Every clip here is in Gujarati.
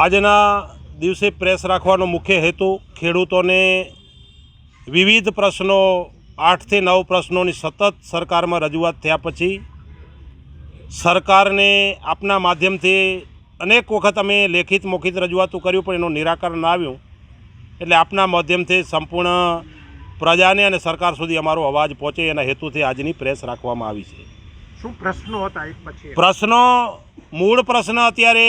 આજના દિવસે પ્રેસ રાખવાનો મુખ્ય હેતુ ખેડૂતોને વિવિધ પ્રશ્નો આઠથી નવ પ્રશ્નોની સતત સરકારમાં રજૂઆત થયા પછી સરકારને આપના માધ્યમથી અનેક વખત અમે લેખિત મોખિત રજૂઆતો કર્યું પણ એનું નિરાકરણ ના આવ્યું. એટલે આપના માધ્યમથી સંપૂર્ણ પ્રજાને અને સરકાર સુધી અમારો અવાજ પહોંચે એના હેતુથી આજની પ્રેસ રાખવામાં આવી છે. શું પ્રશ્નો હતા એક પછી પ્રશ્નો મૂળ પ્રશ્ન અત્યારે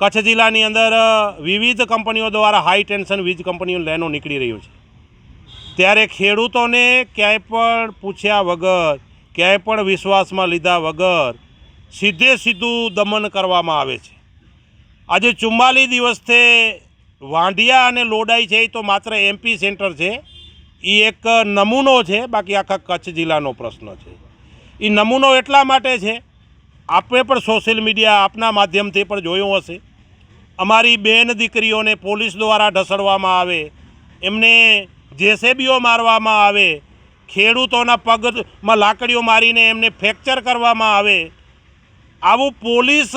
કચ્છ જિલ્લાની અંદર વિવિધ કંપનીઓ દ્વારા હાઈ ટેન્શન વીજ કંપનીઓ લેનો નીકળી રહ્યું છે. ત્યારે ખેડૂતોને ક્યાંય પણ પૂછ્યા વગર, ક્યાંય પણ વિશ્વાસમાં લીધા વગર સીધે સીધું દમન કરવામાં આવે છે. આજે ચુમ્માલીસ દિવસથી વાંઢિયા અને લોડાઈ છે એ તો માત્ર એમપી સેન્ટર છે. એ એક નમૂનો છે, બાકી આખા કચ્છ જિલ્લાનો પ્રશ્ન છે. એ નમૂનો એટલા માટે છે આપણે પણ સોશિયલ મીડિયા આપના માધ્યમથી પણ જોયું હશે. અમારી બેન દીકરીઓને પોલીસ દ્વારા ઢસડવામાં આવે, એમને જેસેબીઓ મારવામાં આવે, ખેડૂતોના પગમાં લાકડીઓ મારીને એમને ફ્રેક્ચર કરવામાં આવે, આવું પોલીસ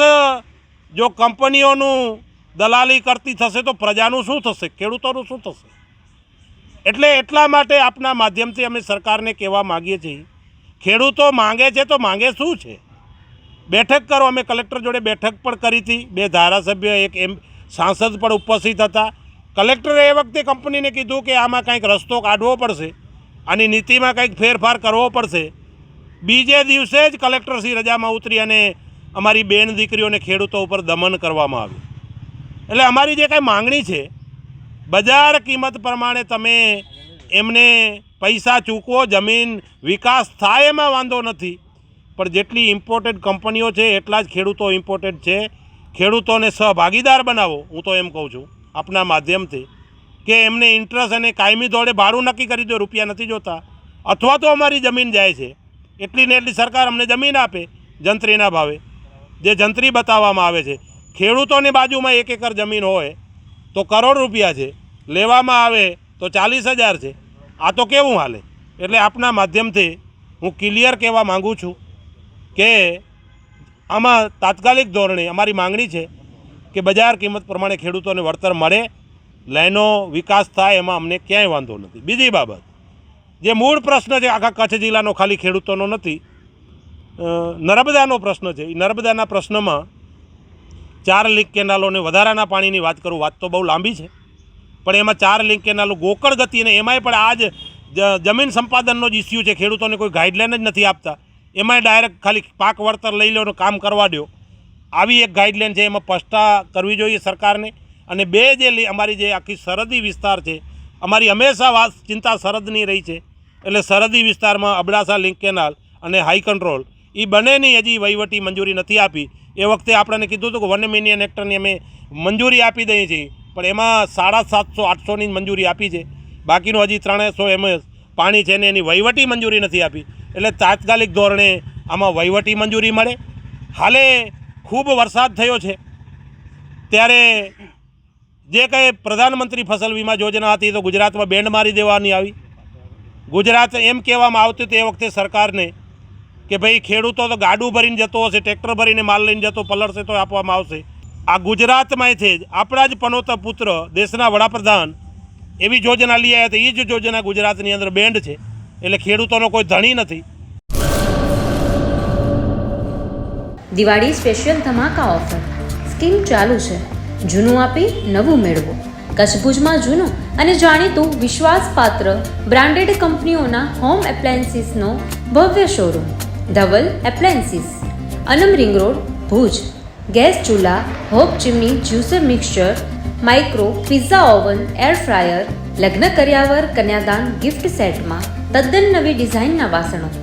જો કંપનીઓનું દલાલી કરતી થશે તો પ્રજાનું શું થશે? ખેડૂતોનું શું થશે? એટલે એટલા માટે આપના માધ્યમથી અમે સરકારને કહેવા માગીએ છીએ. ખેડૂતો માંગે છે તો માંગે શું છે? બેઠક કરો. અમે કલેક્ટર જોડે બેઠક પણ કરી હતી. બે ધારાસભ્ય એક એમ સાંસદ પણ ઉપસ્થિત હતા. કલેક્ટરે એ વખતે કંપનીને કીધું કે આમાં કંઈક રસ્તો કાઢવો પડશે આની નીતિમાં કંઈક ફેરફાર કરવો પડશે. બીજે દિવસે જ કલેક્ટરશ્રી રજામાં ઉતરી અને અમારી બેન દીકરીઓને ખેડૂતો ઉપર દમન કરવામાં આવ્યું. એટલે અમારી જે કાંઈ માંગણી છે, બજાર કિંમત પ્રમાણે તમે એમને પૈસા ચૂકવો, જમીન વિકાસ થાય એમાં વાંધો નથી. પણ જેટલી ઇમ્પોર્ટેડ કંપનીઓ છે, એટલા જ ખેડૂતો ઇમ્પોર્ટેડ છે. ખેડૂતોને સહભાગીદાર બનાવો, હું તો એમ કહું છું, આપના માધ્યમથી. કે એમને ઇન્ટરેસ્ટ અને કાયમી ધોરણે ભાડું નક્કી કરી દો, રૂપિયા નથી જોતા. અથવા તો અમારી જમીન જાય છે. એટલી ને એટલી સરકાર અમને જમીન આપે, જંત્રીના ભાવે. જે જંત્રી બતાવવામાં આવે છે. ખેડૂતોની બાજુમાં એક એકર જમીન હોય, તો કરોડ રૂપિયા છે. લેવામાં આવે તો ચાલીસ હજાર છે. આ તો કેવું હાલે? એટલે આપના માધ્યમથી હું ક્લિયર કહેવા માગું છું કે આમાં તાત્કાલિક ધોરણે અમારી માંગણી છે કે બજાર કિંમત પ્રમાણે ખેડૂતોને વળતર મળે, લાઈનો વિકાસ થાય, એમાં અમને ક્યાંય વાંધો નથી. બીજી બાબત, જે મૂળ પ્રશ્ન છે, આખા કચ્છ જિલ્લાનો ખાલી ખેડૂતોનો નથી નર્મદાનો પ્રશ્ન છે. એ નર્મદાના પ્રશ્નમાં ચાર લિંક કેનાલોને વધારાના પાણીની વાત કરું, વાત તો બહુ લાંબી છે, પણ એમાં ચાર લિંક કેનાલો ગોકળ ગતિ અને એમાંય પણ આ જ- જમીન સંપાદનનો જ ઇસ્યુ છે. ખેડૂતોને કોઈ ગાઈડલાઈન જ નથી આપતા. એમાંય ડાયરેક્ટ ખાલી પાક વળતર લઈ લો કામ કરવા દો આવી એક ગાઈડલાઇન છે, એમાં સ્પષ્ટતા કરવી જોઈએ સરકારને. અને બે જે અમારી જે આખી સરહદી વિસ્તાર છે, અમારી હંમેશા વાત, ચિંતા સરહદની રહી છે. એટલે સરહદી વિસ્તારમાં અબડાસા લિંક કેનાલ અને હાઈ કંટ્રોલ એ બંનેની હજી વહીવટી મંજૂરી નથી આપી. એ વખતે આપણને કીધું હતું કે વન મિલિયન હેક્ટરની અમે મંજૂરી આપી દઈએ છીએ. પણ એમાં સાડા સાતસો આઠસોની મંજૂરી આપી છે. બાકીનું હજી ત્રણસો એમએસ પાણી છે ને એની વહીવટી મંજૂરી નથી આપી. એટલે તાત્કાલિક ધોરણે આમાં વહીવટી મંજૂરી મળે. હાલે ખૂબ વરસાદ થયો છે. ત્યારે જે કંઈ પ્રધાનમંત્રી ફસલ વીમા યોજના હતી તો ગુજરાતમાં બેન્ડ મારી દેવાની આવી. ગુજરાત એમ કહેવામાં આવતું એ વખતે સરકારને કે ભાઈ ખેડૂતો તો ગાડું ભરીને જતો હશે, ટ્રેક્ટર ભરીને માલ લઈને જતો, પલળશે તો આપવામાં આવશે. આ ગુજરાતમાંથી જ. આપણા જ પનોતા પુત્ર દેશના વડાપ્રધાન એવી યોજના લઈ આવ્યા હતા. એ જ યોજના ગુજરાતની અંદર બેન્ડ છે. એટલે ખેડૂતોનો કોઈ ધણી નથી. દિવાળી સ્પેશિયલ ધમાકા ઓફર. સ્કીમ ચાલુ છે. જૂનું આપી નવું મેળવો. કચ્છભુજમાં જૂનું અને જાણીતું વિશ્વાસપાત્ર બ્રાન્ડેડ કંપનીઓના હોમ એપ્લાયન્સીસનો ભવ્ય showroom. Dhaval appliances. Anam ring road, Bhuj. Gas ચૂલા, hob chimney juicer mixture, micro, pizza oven, air fryer, લગ્ન કર્યાવર, કન્યાદાન, ગિફ્ટ સેટમાં તદ્દન નવી ડિઝાઇનના વાસણો.